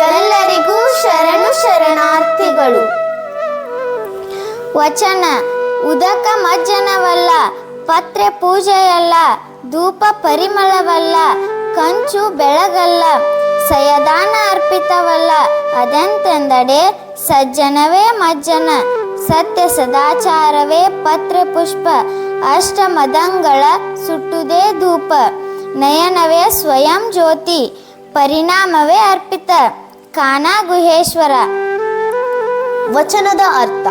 ಎಲ್ಲರಿಗೂ ಶರಣು ಶರಣಾರ್ಥಿಗಳು. ವಚನ, ಉದಕ ಮಜ್ಜನವಲ್ಲ, ಪತ್ರೆ ಪೂಜೆಯಲ್ಲ, ಧೂಪ ಪರಿಮಳವಲ್ಲ, ಕಂಚು ಬೆಳಗಲ್ಲ, ಸಯದಾನ ಅರ್ಪಿತವಲ್ಲ, ಅದೆಂತೆಂದಡೆ ಸಜ್ಜನವೇ ಮಜ್ಜನ, ಸತ್ಯ ಸದಾಚಾರವೇ ಪತ್ರೆ ಪುಷ್ಪ ಅಷ್ಟ ಮದಂಗಳ ಸುಟ್ಟುದೇ ಧೂಪ, ನಯನವೇ ಸ್ವಯಂ ಜ್ಯೋತಿ, ಪರಿಣಾಮವೇ ಅರ್ಪಿತ. ಕಾನಾ ಗುಹೇಶ್ವರ ವಚನದ ಅರ್ಥ,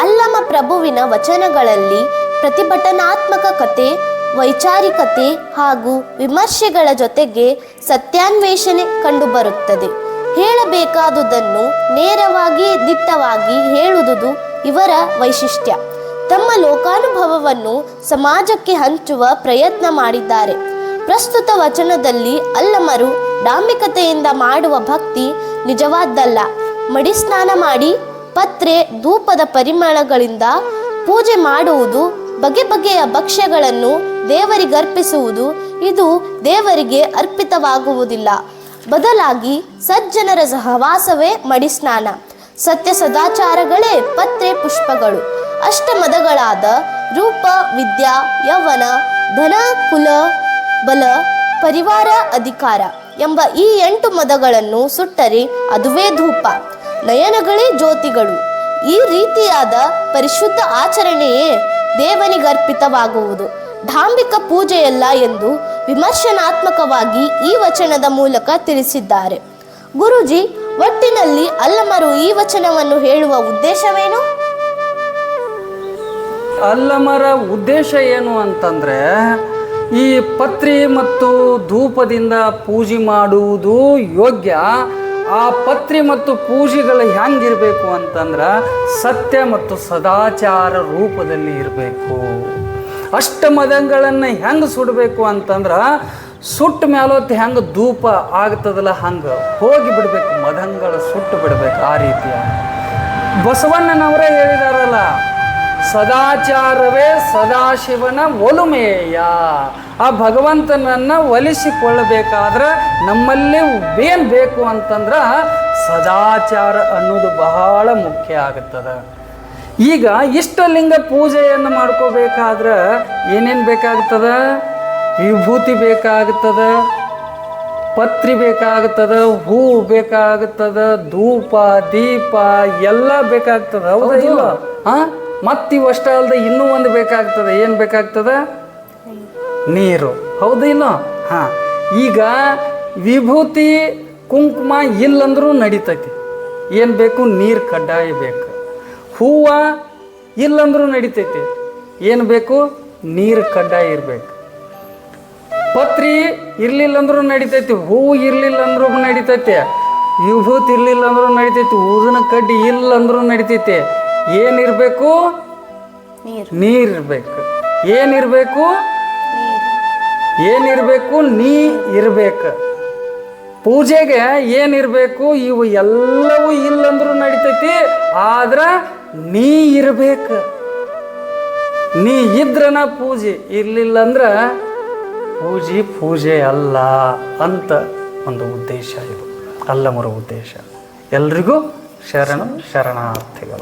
ಅಲ್ಲಮ ಪ್ರಭುವಿನ ವಚನಗಳಲ್ಲಿ ಪ್ರತಿಭಟನಾತ್ಮಕ ಕತೆ, ವೈಚಾರಿಕತೆ ಹಾಗೂ ವಿಮರ್ಶೆಗಳ ಜೊತೆಗೆ ಸತ್ಯಾನ್ವೇಷಣೆ ಕಂಡುಬರುತ್ತದೆ. ಹೇಳಬೇಕಾದುದನ್ನು ನೇರವಾಗಿ, ದಿಟ್ಟವಾಗಿ ಹೇಳುವುದು ಇವರ ವೈಶಿಷ್ಟ್ಯ. ತಮ್ಮ ಲೋಕಾನುಭವವನ್ನು ಸಮಾಜಕ್ಕೆ ಹಂಚುವ ಪ್ರಯತ್ನ ಮಾಡಿದ್ದಾರೆ. ಪ್ರಸ್ತುತ ವಚನದಲ್ಲಿ ಅಲ್ಲಮರು ಡಾಂಬಿಕತೆಯಿಂದ ಮಾಡುವ ಭಕ್ತಿ ನಿಜವಾದ್ದಲ್ಲ. ಮಡಿಸ್ನಾನ ಮಾಡಿ, ಪತ್ರೆ, ಧೂಪದ ಪರಿಮಳಗಳಿಂದ ಪೂಜೆ ಮಾಡುವುದು, ಬಗೆ ಬಗೆಯ ಭಕ್ಷ್ಯಗಳನ್ನು ದೇವರಿಗರ್ಪಿಸುವುದು, ಇದು ದೇವರಿಗೆ ಅರ್ಪಿತವಾಗುವುದಿಲ್ಲ. ಬದಲಾಗಿ ಸಜ್ಜನರ ಸಹವಾಸವೇ ಮಡಿಸ್ನಾನ ಸತ್ಯ ಸದಾಚಾರಗಳೇ ಪತ್ರೆ ಪುಷ್ಪಗಳು. ಅಷ್ಟಮದಗಳಾದ ರೂಪ, ವಿದ್ಯಾ, ಯೌವನ, ಧನ, ಕುಲ, ಬಲ ಪರಿವಾರ ಅಧಿಕಾರ ಎಂಬ ಈ ಎಂಟು ಮದಗಳನ್ನು ಸುಟ್ಟರೆ ಅದುವೇ ಧೂಪ. ನಯನಗಳೇ ಜ್ಯೋತಿಗಳು. ಈ ರೀತಿಯಾದ ಪರಿಶುದ್ಧ ಆಚರಣೆಯೇ ದೇವನಿಗರ್ಪಿತವಾಗುವುದು. ಧಾಂಬಿಕ ಪೂಜೆಯಲ್ಲ ಎಂದು ವಿಮರ್ಶನಾತ್ಮಕವಾಗಿ ಈ ವಚನದ ಮೂಲಕ ತಿಳಿಸಿದ್ದಾರೆ. ಗುರುಜಿ, ಒಟ್ಟಿನಲ್ಲಿ ಅಲ್ಲಮರು ಈ ವಚನವನ್ನು ಹೇಳುವ ಉದ್ದೇಶವೇನು? ಅಲ್ಲಮರ ಉದ್ದೇಶ ಏನು ಅಂತಂದರೆ ಈ ಪತ್ರಿ ಮತ್ತು ಧೂಪದಿಂದ ಪೂಜೆ ಮಾಡುವುದು ಯೋಗ್ಯ. ಆ ಪತ್ರಿ ಮತ್ತು ಪೂಜೆಗಳು ಹೆಂಗಿರಬೇಕು ಅಂತಂದ್ರೆ ಸತ್ಯ ಮತ್ತು ಸದಾಚಾರ ರೂಪದಲ್ಲಿ ಇರಬೇಕು. ಅಷ್ಟಮದಗಳನ್ನು ಹೆಂಗೆ ಸುಡಬೇಕು ಅಂತಂದ್ರೆ ಸುಟ್ಟ ಮೇಲೊತ್ತು ಹೆಂಗೆ ಧೂಪ ಆಗ್ತದಲ್ಲ ಹಂಗೆ ಹೋಗಿ ಬಿಡಬೇಕು ಮದಂಗಳ ಸುಟ್ಟು ಬಿಡಬೇಕು ಆ ರೀತಿಯ. ಬಸವಣ್ಣನವರೇ ಹೇಳಿದಾರಲ್ಲ ಸದಾಚಾರವೇ ಸದಾಶಿವನ ಒಲುಮೇಯ. ಆ ಭಗವಂತನನ್ನು ಒಲಿಸಿಕೊಳ್ಳಬೇಕಾದ್ರೆ ನಮ್ಮಲ್ಲಿ ಏನು ಬೇಕು ಅಂತಂದ್ರೆ ಸದಾಚಾರ ಅನ್ನೋದು ಬಹಳ ಮುಖ್ಯ ಆಗುತ್ತದೆ. ಈಗ ಇಷ್ಟಲಿಂಗ ಪೂಜೆಯನ್ನು ಮಾಡ್ಕೋಬೇಕಾದ್ರೆ ಏನೇನು ಬೇಕಾಗ್ತದೆ ವಿಭೂತಿ ಬೇಕಾಗ್ತದ ಪತ್ರಿ ಬೇಕಾಗ್ತದ ಹೂ ಬೇಕಾಗ್ತದ ಧೂಪ ದೀಪ ಎಲ್ಲ ಬೇಕಾಗ್ತದ ಹೌದಾ ಇಲ್ಲ ಹಾ ಮತ್ತಿವು ಇವಷ್ಟೇ ಅಲ್ಲದೆ ಇನ್ನೂ ಒಂದು ಬೇಕಾಗ್ತದೆ. ಏನು ಬೇಕಾಗ್ತದೆ? ನೀರು. ಹೌದೇನೋ ಹಾಂ ಹಾ. ಈಗ ವಿಭೂತಿ, ಕುಂಕುಮ ಇಲ್ಲಂದ್ರೂ ನಡಿತೈತಿ. ಏನು ಬೇಕು? ನೀರು ಕಡ್ಡಾಯ ಬೇಕು. ಹೂವು ಇಲ್ಲಂದ್ರೂ ನಡಿತೈತಿ. ಏನು ಬೇಕು? ನೀರು ಕಡ್ಡಾಯ ಇರಬೇಕು. ಪತ್ರಿ ಇರಲಿಲ್ಲ ಅಂದ್ರೂ ನಡಿತೈತಿ. ಹೂವು ಇರಲಿಲ್ಲ ಅಂದ್ರೂ ನಡಿತೈತಿ. ವಿಭೂತಿ ಇರಲಿಲ್ಲ ಅಂದ್ರೂ ನಡಿತೈತಿ. ಊದಿನ ಕಡ್ಡಿ ಇಲ್ಲ ಅಂದ್ರೂ ನಡಿತೈತಿ. ಏನಿರಬೇಕು? ನೀರಿರಬೇಕು. ಏನಿರಬೇಕು? ಏನಿರಬೇಕು? ನೀ ಇರಬೇಕು. ಪೂಜೆಗೆ ಏನಿರಬೇಕು? ಇವು ಎಲ್ಲವೂ ಇಲ್ಲಂದ್ರೂ ನಡಿತೈತಿ ಆದ್ರೆ ನೀ ಇರಬೇಕು. ನೀ ಇದ್ರನ ಪೂಜೆ ಇರಲಿಲ್ಲ ಅಂದ್ರೆ ಪೂಜೆ ಪೂಜೆ ಅಲ್ಲ ಅಂತ ಒಂದು ಉದ್ದೇಶ ಇದು. ಅಲ್ಲಮರ ಉದ್ದೇಶ. ಎಲ್ರಿಗೂ ಶರಣ ಶರಣಾರ್ಥಿಗಳು.